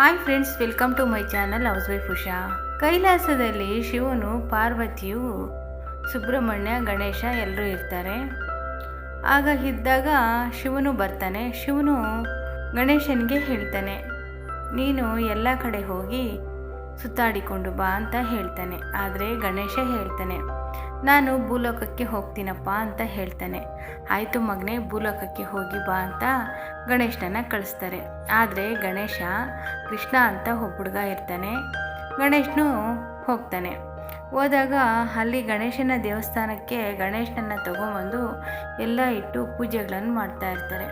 Hi friends, welcome to my channel house wife Usha. ಕೈಲಾಸದಲ್ಲಿ ಶಿವನು, ಪಾರ್ವತಿಯು, ಸುಬ್ರಹ್ಮಣ್ಯ, ಗಣೇಶ ಎಲ್ಲರೂ ಇರ್ತಾರೆ. ಆಗ ಇದ್ದಾಗ ಶಿವನು ಬರ್ತಾನೆ. ಶಿವನು ಗಣೇಶನಿಗೆ ಹೇಳ್ತಾನೆ, ನೀನು ಎಲ್ಲ ಕಡೆ ಹೋಗಿ ಸುತ್ತಾಡಿಕೊಂಡು ಬಾ ಅಂತ ಹೇಳ್ತಾನೆ. ಆದರೆ ಗಣೇಶ ಹೇಳ್ತಾನೆ ನಾನು ಭೂಲೋಕಕ್ಕೆ ಹೋಗ್ತೀನಪ್ಪ ಅಂತ ಹೇಳ್ತಾನೆ. ಆಯಿತು ಮಗನೇ, ಭೂಲೋಕಕ್ಕೆ ಹೋಗಿ ಬಾ ಅಂತ ಗಣೇಶನನ್ನ ಕಳಿಸ್ತಾರೆ. ಆದರೆ ಗಣೇಶ ಕೃಷ್ಣ ಅಂತ ಒಬ್ಬ ಹುಡುಗ ಇರ್ತಾನೆ. ಗಣೇಶನು ಹೋಗ್ತಾನೆ. ಹೋದಾಗ ಅಲ್ಲಿ ಗಣೇಶನ ದೇವಸ್ಥಾನಕ್ಕೆ ಗಣೇಶನನ್ನು ತಗೊಂಬಂದು ಎಲ್ಲ ಇಟ್ಟು ಪೂಜೆಗಳನ್ನು ಮಾಡ್ತಾ ಇರ್ತಾರೆ.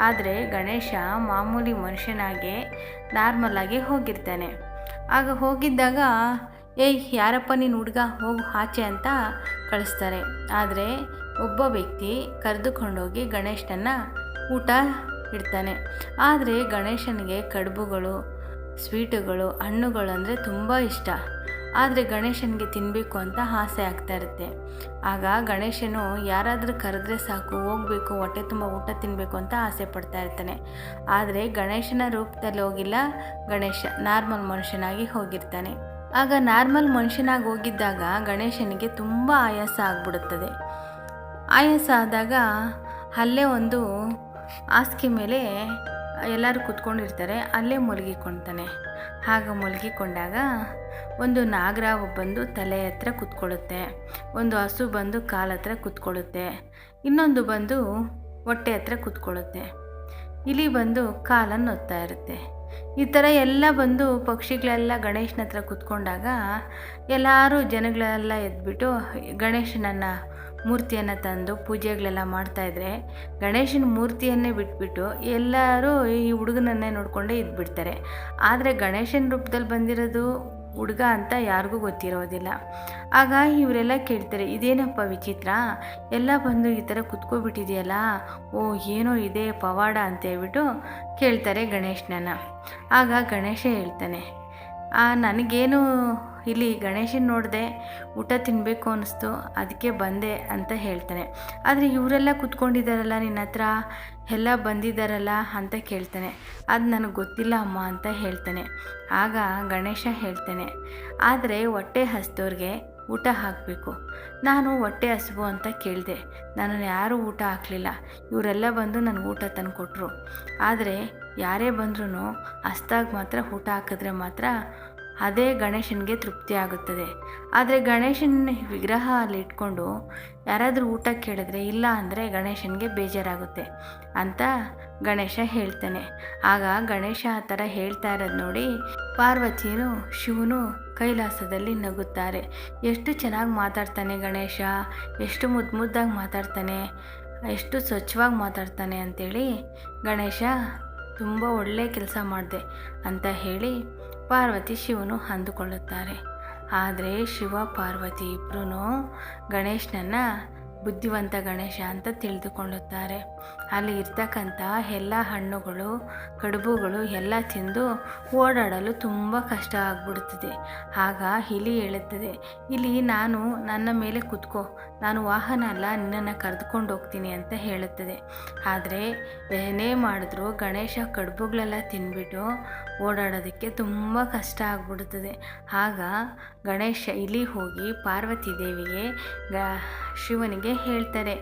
ಆದರೆ ಗಣೇಶ ಮಾಮೂಲಿ ಮನುಷ್ಯನಾಗೆ ನಾರ್ಮಲಾಗಿ ಹೋಗಿರ್ತಾನೆ. ಆಗ ಹೋಗಿದ್ದಾಗ ಏಯ್, ಯಾರಪ್ಪ ನೀನು ಹುಡುಗ? ಹೋಗು ಆಚೆ ಅಂತ ಕಳಿಸ್ತಾರೆ. ಆದರೆ ಒಬ್ಬ ವ್ಯಕ್ತಿ ಕರೆದುಕೊಂಡೋಗಿ ಗಣೇಶನ ಊಟ ಇಡ್ತಾನೆ. ಆದರೆ ಗಣೇಶನಿಗೆ ಕಡುಬುಗಳು, ಸ್ವೀಟುಗಳು, ಹಣ್ಣುಗಳು ಅಂದರೆ ತುಂಬ ಇಷ್ಟ. ಆದರೆ ಗಣೇಶನಿಗೆ ತಿನ್ನಬೇಕು ಅಂತ ಆಸೆ ಆಗ್ತಾ ಇರುತ್ತೆ. ಆಗ ಗಣೇಶನು ಯಾರಾದರೂ ಕರೆದ್ರೆ ಸಾಕು, ಹೋಗಬೇಕು, ಹೊಟ್ಟೆ ತುಂಬ ಊಟ ತಿನ್ನಬೇಕು ಅಂತ ಆಸೆ ಪಡ್ತಾ ಇರ್ತಾನೆ. ಆದರೆ ಗಣೇಶನ ರೂಪದಲ್ಲಿ ಹೋಗಿಲ್ಲ ಗಣೇಶ, ನಾರ್ಮಲ್ ಮನುಷ್ಯನಾಗಿ ಹೋಗಿರ್ತಾನೆ. ಆಗ ನಾರ್ಮಲ್ ಮನುಷ್ಯನಾಗಿ ಹೋಗಿದ್ದಾಗ ಗಣೇಶನಿಗೆ ತುಂಬ ಆಯಾಸ ಆಗ್ಬಿಡುತ್ತದೆ. ಆಯಾಸ ಆದಾಗ ಅಲ್ಲೇ ಒಂದು ಹಾಸಿಗೆ ಮೇಲೆ ಎಲ್ಲರೂ ಕೂತ್ಕೊಂಡಿರ್ತಾರೆ. ಅಲ್ಲೇ ಮಲಗಿಕೊಳ್ತಾನೆ ಆಗ ಮಲಗಿಕೊಂಡಾಗ ಒಂದು ನಾಗರಾವು ಬಂದು ತಲೆ ಹತ್ರ ಕೂತ್ಕೊಳ್ಳುತ್ತೆ. ಒಂದು ಹಸು ಬಂದು ಕಾಲ ಹತ್ರ ಕೂತ್ಕೊಳ್ಳುತ್ತೆ. ಇನ್ನೊಂದು ಬಂದು ಹೊಟ್ಟೆ ಹತ್ರ ಕೂತ್ಕೊಳ್ಳುತ್ತೆ. ಇಲಿ ಬಂದು ಕಾಲನ್ನು ಒತ್ತಾ ಇರುತ್ತೆ. ಈ ಥರ ಎಲ್ಲ ಬಂದು ಪಕ್ಷಿಗಳೆಲ್ಲ ಗಣೇಶನ ಹತ್ರ ಕೂತ್ಕೊಂಡಾಗ ಎಲ್ಲರೂ ಜನಗಳೆಲ್ಲ ಎದ್ಬಿಟ್ಟು ಗಣೇಶನನ್ನು ಮೂರ್ತಿಯನ್ನು ತಂದು ಪೂಜೆಗಳೆಲ್ಲ ಮಾಡ್ತಾಯಿದ್ರೆ ಗಣೇಶನ ಮೂರ್ತಿಯನ್ನೇ ಬಿಟ್ಬಿಟ್ಟು ಎಲ್ಲರೂ ಈ ಹುಡುಗನನ್ನೇ ನೋಡಿಕೊಂಡೇ ಇದ್ಬಿಡ್ತಾರೆ. ಆದರೆ ಗಣೇಶನ ರೂಪದಲ್ಲಿ ಬಂದಿರೋದು ಹುಡುಗ ಅಂತ ಯಾರಿಗೂ ಗೊತ್ತಿರೋದಿಲ್ಲ. ಆಗ ಇವರೆಲ್ಲ ಕೇಳ್ತಾರೆ, ಇದೇನಪ್ಪ ವಿಚಿತ್ರ? ಎಲ್ಲ ಬಂದು ಈ ಥರ ಕುತ್ಕೊಬಿಟ್ಟಿದೆಯಲ್ಲ? ಓ, ಏನೋ ಇದೆ ಪವಾಡ ಅಂತ ಹೇಳ್ಬಿಟ್ಟು ಕೇಳ್ತಾರೆ ಗಣೇಶನನ್ನ. ಆಗ ಗಣೇಶ ಹೇಳ್ತಾನೆ ನನಗೇನು ಇಲ್ಲಿ ಗಣೇಶನ ನೋಡಿದೆ ಊಟ ತಿನ್ನಬೇಕು ಅನ್ನಿಸ್ತು, ಅದಕ್ಕೆ ಬಂದೆ ಅಂತ ಹೇಳ್ತಾನೆ. ಆದರೆ ಇವರೆಲ್ಲ ಕೂತ್ಕೊಂಡಿದ್ದಾರಲ್ಲ, ನಿನ್ನ ಹತ್ರ ಎಲ್ಲ ಬಂದಿದ್ದಾರಲ್ಲ ಅಂತ ಕೇಳ್ತಾನೆ. ಅದು ನನಗೆ ಗೊತ್ತಿಲ್ಲ ಅಮ್ಮ ಅಂತ ಹೇಳ್ತಾನೆ. ಆಗ ಗಣೇಶ ಹೇಳ್ತಾನೆ, ಆದರೆ ಹೊಟ್ಟೆ ಹಸ್ದವ್ರಿಗೆ ಊಟ ಹಾಕಬೇಕು. ನಾನು ಹೊಟ್ಟೆ ಹಸಿವು ಅಂತ ಕೇಳಿದೆ. ನಾನು ಯಾರೂ ಊಟ ಹಾಕಲಿಲ್ಲ. ಇವರೆಲ್ಲ ಬಂದು ನನಗೆ ಊಟ ತಂದು ಕೊಟ್ಟರು ಆದರೆ ಯಾರೇ ಬಂದ್ರೂ ಹಸ್ದಾಗ ಮಾತ್ರ ಊಟ ಹಾಕಿದ್ರೆ ಮಾತ್ರ ಅದೇ ಗಣೇಶನಿಗೆ ತೃಪ್ತಿ ಆಗುತ್ತದೆ. ಆದರೆ ಗಣೇಶನ ವಿಗ್ರಹ ಅಲ್ಲಿ ಇಟ್ಕೊಂಡು ಯಾರಾದರೂ ಊಟ ಕೇಳಿದ್ರೆ ಇಲ್ಲ ಅಂದರೆ ಗಣೇಶನಿಗೆ ಬೇಜಾರಾಗುತ್ತೆ ಅಂತ ಗಣೇಶ ಹೇಳ್ತಾನೆ. ಆಗ ಗಣೇಶ ಆ ಥರ ಹೇಳ್ತಾ ಇರೋದು ನೋಡಿ ಪಾರ್ವತಿಯನು ಶಿವನು ಕೈಲಾಸದಲ್ಲಿ ನಗುತ್ತಾರೆ. ಎಷ್ಟು ಚೆನ್ನಾಗಿ ಮಾತಾಡ್ತಾನೆ ಗಣೇಶ, ಎಷ್ಟು ಮುದ್ದು ಮುದ್ದಾಗಿ ಮಾತಾಡ್ತಾನೆ, ಎಷ್ಟು ಸ್ವಚ್ಛವಾಗಿ ಮಾತಾಡ್ತಾನೆ ಅಂಥೇಳಿ ಗಣೇಶ ತುಂಬ ಒಳ್ಳೆಯ ಕೆಲಸ ಮಾಡಿದೆ ಅಂತ ಹೇಳಿ ಪಾರ್ವತಿ ಶಿವನು ಅಂದುಕೊಳ್ಳುತ್ತಾರೆ. ಆದರೆ ಶಿವ ಪಾರ್ವತಿ ಇಬ್ಬರೂ ಗಣೇಶನನ್ನ ಬುದ್ಧಿವಂತ ಗಣೇಶ ಅಂತ ತಿಳಿದುಕೊಳ್ಳುತ್ತಾರೆ. ಅಲ್ಲಿ ಇರ್ತಕ್ಕಂಥ ಎಲ್ಲ ಹಣ್ಣುಗಳು, ಕಡುಬುಗಳು ಎಲ್ಲ ತಿಂದು ಓಡಾಡಲು ತುಂಬ ಕಷ್ಟ ಆಗ್ಬಿಡುತ್ತದೆ ಆಗ ಇಲಿ ಹೇಳುತ್ತದೆ, ಇಲ್ಲಿ ನಾನು ನನ್ನ ಮೇಲೆ ಕೂತ್ಕೋ, ನಾನು ವಾಹನ ಅಲ್ಲ, ನಿನ್ನನ್ನು ಕರೆದುಕೊಂಡು ಹೋಗ್ತೀನಿ ಅಂತ ಹೇಳುತ್ತದೆ. ಆದರೆ ಏನೇ ಮಾಡಿದ್ರು ಗಣೇಶ ಕಡುಬುಗಳೆಲ್ಲ ತಿನ್ಬಿಟ್ಟು ಓಡಾಡೋದಕ್ಕೆ ತುಂಬ ಕಷ್ಟ ಆಗ್ಬಿಡುತ್ತದೆ ಆಗ ಗಣೇಶ ಇಲಿ ಹೋಗಿ ಪಾರ್ವತಿ ದೇವಿಗೆ ಶಿವನಿಗೆ ಹೇಳ್ತಾರೆ,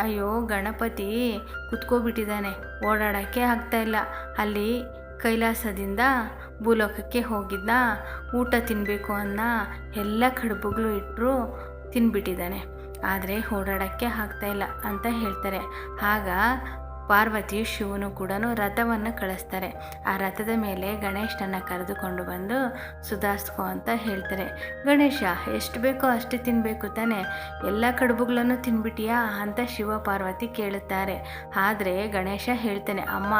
ಅಯ್ಯೋ, ಗಣಪತಿ ಕುತ್ಕೋಬಿಟ್ಟಿದ್ದಾನೆ, ಓಡಾಡೋಕ್ಕೆ ಆಗ್ತಾಯಿಲ್ಲ ಅಲ್ಲಿ ಕೈಲಾಸದಿಂದ ಭೂಲೋಕಕ್ಕೆ ಹೋಗಿದ್ದ ಊಟ ತಿನ್ನಬೇಕು ಅನ್ನ ಎಲ್ಲ ಕಡುಬುಗಳು ಇಟ್ಟರು ತಿನ್ಬಿಟ್ಟಿದ್ದಾನೆ. ಆದರೆ ಓಡಾಡೋಕ್ಕೆ ಆಗ್ತಾಯಿಲ್ಲ ಅಂತ ಹೇಳ್ತಾರೆ. ಆಗ ಪಾರ್ವತಿ ಶಿವನು ಕೂಡ ರಥವನ್ನು ಕಳಿಸ್ತಾರೆ. ಆ ರಥದ ಮೇಲೆ ಗಣೇಶನನ್ನ ಕರೆದುಕೊಂಡು ಬಂದು, ಸುಧಾರಿಸ್ಕೊ ಅಂತ ಹೇಳ್ತಾರೆ. ಗಣೇಶ, ಎಷ್ಟು ಬೇಕೋ ಅಷ್ಟು ತಿನ್ನಬೇಕು ತಾನೆ. ಎಲ್ಲ ಕಡುಬುಗಳನ್ನು ತಿನ್ಬಿಟ್ಟಿಯಾ? ಅಂತ ಶಿವ ಪಾರ್ವತಿ ಕೇಳುತ್ತಾರೆ. ಆದರೆ ಗಣೇಶ ಹೇಳ್ತಾನೆ, ಅಮ್ಮ,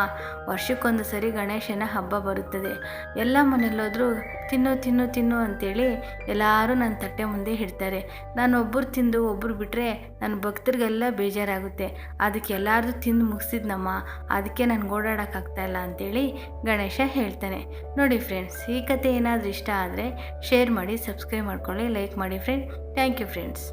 ವರ್ಷಕ್ಕೊಂದು ಸರಿ ಗಣೇಶನ ಹಬ್ಬ ಬರುತ್ತದೆ. ಎಲ್ಲ ಮನೆಯಲ್ಲೋದ್ರೂ ತಿನ್ನು ತಿನ್ನು ತಿನ್ನು ಅಂತೇಳಿ ಎಲ್ಲರೂ ನನ್ನ ತಟ್ಟೆ ಮುಂದೆ ಇಡ್ತಾರೆ. ನಾನು ಒಬ್ಬರು ತಿಂದು ಒಬ್ಬರು ಬಿಟ್ಟರೆ ನನ್ನ ಭಕ್ತರಿಗೆಲ್ಲ ಬೇಜಾರಾಗುತ್ತೆ. ಅದಕ್ಕೆ ಎಲ್ಲರೂ ತಿಂದು ಮುಗಿಸಿದ್ನಮ್ಮ, ಅದಕ್ಕೆ ನನಗೆ ಓಡಾಡೋಕ್ಕಾಗ್ತಾಯಿಲ್ಲ ಅಂತೇಳಿ ಗಣೇಶ ಹೇಳ್ತಾನೆ. ನೋಡಿ ಫ್ರೆಂಡ್ಸ್ ಈ ಕತೆ ಏನಾದರೂ ಇಷ್ಟ ಆದರೆ ಶೇರ್ ಮಾಡಿ ಸಬ್ಸ್ಕ್ರೈಬ್ ಮಾಡ್ಕೊಳ್ಳಿ ಲೈಕ್ ಮಾಡಿ ಫ್ರೆಂಡ್ ಥ್ಯಾಂಕ್ ಯು ಫ್ರೆಂಡ್ಸ್